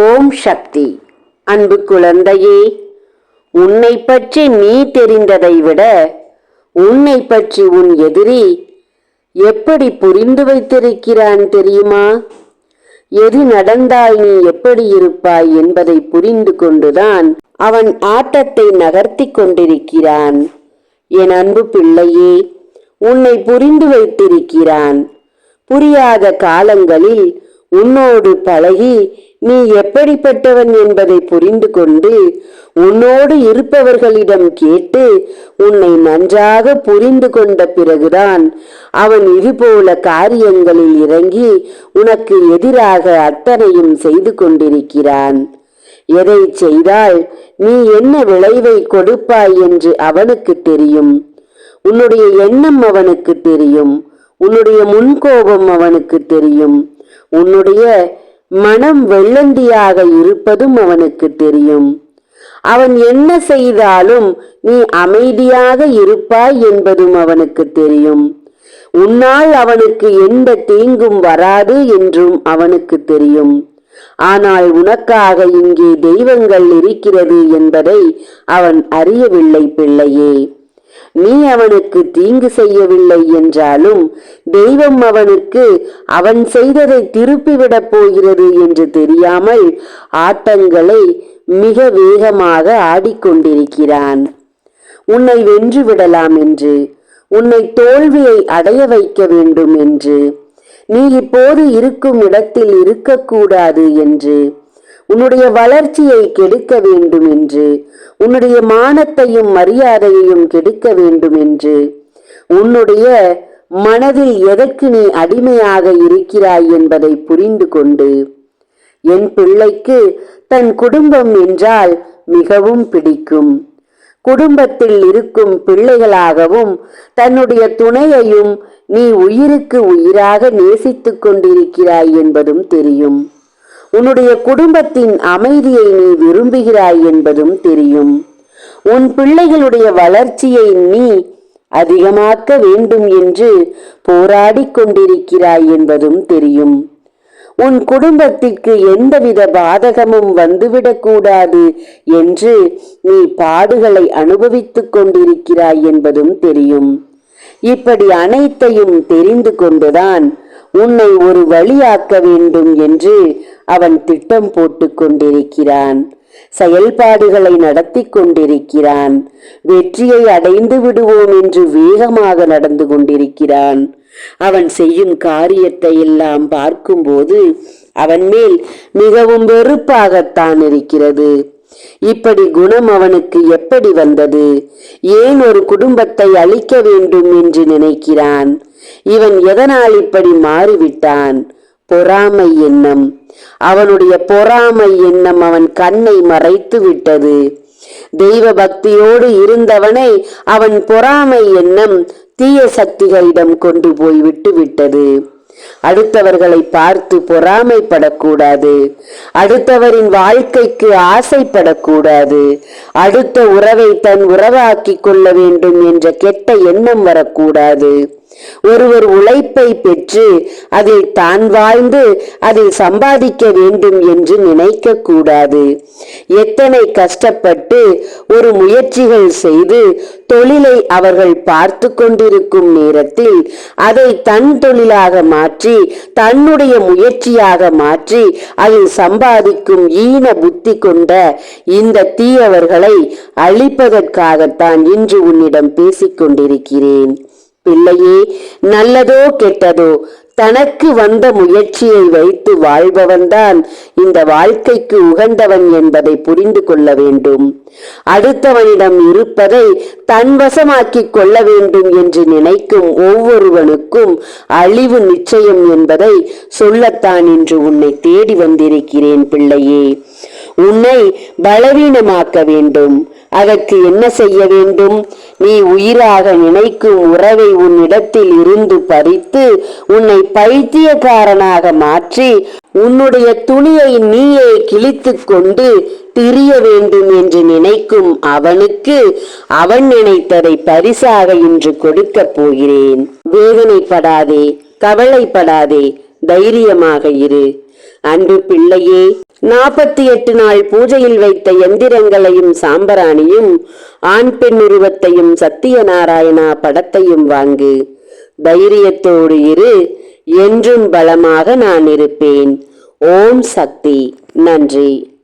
ஓம் சக்தி. அன்பு குழந்தையே உன்னை பற்றி நீ தெரிந்ததை விட உன்னை பற்றி உன் எதிரி எப்படி புரிந்து வைத்திருக்கிறான் தெரியுமா? எது நடந்தால் நீ எப்படி இருப்பாய் என்பதை புரிந்து கொண்டுதான் அவன் ஆட்டத்தை நகர்த்தி கொண்டிருக்கிறான். என் அன்பு பிள்ளையே உன்னை புரிந்து வைத்திருக்கிறான். புரியாத காலங்களில் உன்னோடு பழகி நீ எப்படிப்பட்டவன் என்பதை புரிந்து கொண்டு உன்னோடு இருப்பவர்களிடம் கேட்டு உன்னை நன்றாக புரிந்து கொண்ட பிறகுதான் அவன் இதுபோல காரியங்களில் இறங்கி உனக்கு எதிராக அத்தனையும் செய்து கொண்டிருக்கிறான். எதை செய்தால் நீ என்ன விளைவை கொடுப்பாய் என்று அவனுக்கு தெரியும். உன்னுடைய எண்ணம் அவனுக்கு தெரியும். உன்னுடைய முன்கோபம் அவனுக்கு தெரியும். உன்னுடைய மனம் வெள்ளந்தியாக இருப்பதும் அவனுக்கு தெரியும். அவன் என்ன செய்தாலும் நீ அமைதியாக இருப்பாய் என்பதும் அவனுக்கு தெரியும். உன்னால் அவனுக்கு எந்த தீங்கும் வராது என்றும் அவனுக்கு தெரியும். ஆனால் உனக்காக இங்கே தெய்வங்கள் இருக்கிறது என்பதை அவன் அறியவில்லை பிள்ளையே. நீ அவனுக்கு தீங்கு செய்யவில்லை என்றாலும் தெய்வம் அவனுக்கு அவன் செய்ததை திருப்பிவிடப் போகிறது என்று தெரியாமல் ஆட்டங்களை மிக வேகமாக ஆடிக்கொண்டிருக்கிறான். உன்னை வென்று விடலாம் என்று உன்னை தோல்வியை அடைய வைக்க வேண்டும் என்று நீ இப்போது இருக்கும் இடத்தில் இருக்கக்கூடாது என்று உன்னுடைய வளர்ச்சியை கெடுக்க வேண்டும் என்று உன்னுடைய மானத்தையும் மரியாதையையும் கெடுக்க வேண்டும் என்று உன்னுடைய மனதில் எதற்கு நீ அடிமையாக இருக்கிறாய் என்பதை புரிந்து கொண்டு என் பிள்ளைக்கு தன் குடும்பம் என்றால் மிகவும் பிடிக்கும். குடும்பத்தில் இருக்கும் பிள்ளைகளாகவும் தன்னுடைய துணையையும் நீ உயிருக்கு உயிராக நேசித்துக் கொண்டிருக்கிறாய் என்பதும் தெரியும். உன்னுடைய குடும்பத்தின் அமைதியை நீ விரும்புகிறாய் என்பதும் தெரியும். உன் பிள்ளைகளுடைய வளர்ச்சியை நீ அதிகமாக்க வேண்டும் என்று போராடிக் கொண்டிருக்கிறாய் என்பதும் தெரியும். உன் குடும்பத்திற்கு எந்தவித பாதகமும் வந்துவிடக்கூடாது என்று நீ பாடுகளை அனுபவித்துக் கொண்டிருக்கிறாய் என்பதும் தெரியும். இப்படி அனைத்தையும் தெரிந்து கொண்டுதான் உன்னை ஒரு வழியாக்க வேண்டும் என்று அவன் திட்டம் போட்டு கொண்டிருக்கிறான். செயல்பாடுகளை நடத்தி கொண்டிருக்கிறான். வெற்றியை அடைந்து விடுவோம் என்று வேகமாக நடந்து கொண்டிருக்கிறான். அவன் செய்யும் காரியத்தை எல்லாம் பார்க்கும்போது அவன் மேல் மிகவும் வெறுப்பாகத்தான் இருக்கிறது. இப்படி குணம் அவனுக்கு எப்படி வந்தது? ஏன் ஒரு குடும்பத்தை அழிக்க வேண்டும் என்று நினைக்கிறான்? இவன் எதனால் இப்படி மாறிவிட்டான்? பொறாமை எண்ணம். அவனுடைய பொறாமை எண்ணம் அவன் கண்ணை மறைத்து விட்டது. தெய்வ பக்தியோடு இருந்தவனை அவன் பொறாமை எண்ணம் தீய சக்திகளிடம் கொண்டு போய் விட்டு விட்டது. அடுத்தவர்களை பார்த்து பொறாமைப்படக்கூடாது. அடுத்தவரின் வாழ்க்கைக்கு ஆசைப்படக்கூடாது. அடுத்த உறவை தன் உறவாக்கிக் கொள்ள வேண்டும் என்ற கெட்ட எண்ணம் வரக்கூடாது. ஒருவர் உழைப்பை பெற்று அதில் தான் வாழ்ந்து அதில் சம்பாதிக்க வேண்டும் என்று நினைக்க கூடாது எத்தனை கஷ்டப்பட்டு ஒரு முயற்சிகள் செய்து தொழிலை அவர்கள் பார்த்து கொண்டிருக்கும் நேரத்தில் அதை தன் தொழிலாக மாற்றி தன்னுடைய முயற்சியாக மாற்றி அதில் சம்பாதிக்கும் ஈன புத்தி கொண்ட இந்த தீயவர்களை அழிப்பதற்காகத்தான் இன்று உன்னிடம் பேசிக் கொண்டிருக்கிறேன். பிள்ளையே நல்லதோ கெட்டதோ? தனக்கு வந்த முயற்சியை வைத்து வாழ்பவன்தான் இந்த வாழ்க்கைக்கு உகந்தவன் என்பதை புரிந்து கொள்ள வேண்டும். அடுத்தவனிடம் இருப்பதை தன் வசமாக்கிக் கொள்ள வேண்டும் என்று நினைக்கும் ஒவ்வொருவனுக்கும் அழிவு நிச்சயம் என்பதை சொல்லத்தான் இன்று உன்னை தேடி வந்திருக்கிறேன் பிள்ளையே. உன்னை பலவீனமாக்க வேண்டும். அதற்கு என்ன செய்ய வேண்டும்? நீ உயிராக நினைக்கும் உறவை உன்னிடத்தில் இருந்து பறித்து உன்னை பைத்தியக்காரனாக மாற்றி உன்னுடைய துணியை நீயே கிழித்து கொண்டு திரிய வேண்டும் என்று நினைக்கும் அவனுக்கு அவன் நினைத்ததை பரிசாக இன்று கொடுக்கப் போகிறேன். வேதனைப்படாதே கவலைப்படாதே தைரியமாக இரு. அன்பு பிள்ளையே நாற்பத்தி எட்டு நாள் பூஜையில் வைத்த எந்திரங்களையும் சாம்பராணியும் ஆண் பெண் உருவத்தையும் சத்தியநாராயணா படத்தையும் வாங்கு. தைரியத்தோடு இரு என்றும் பலமாக நான் இருப்பேன். ஓம் சக்தி. நன்றி.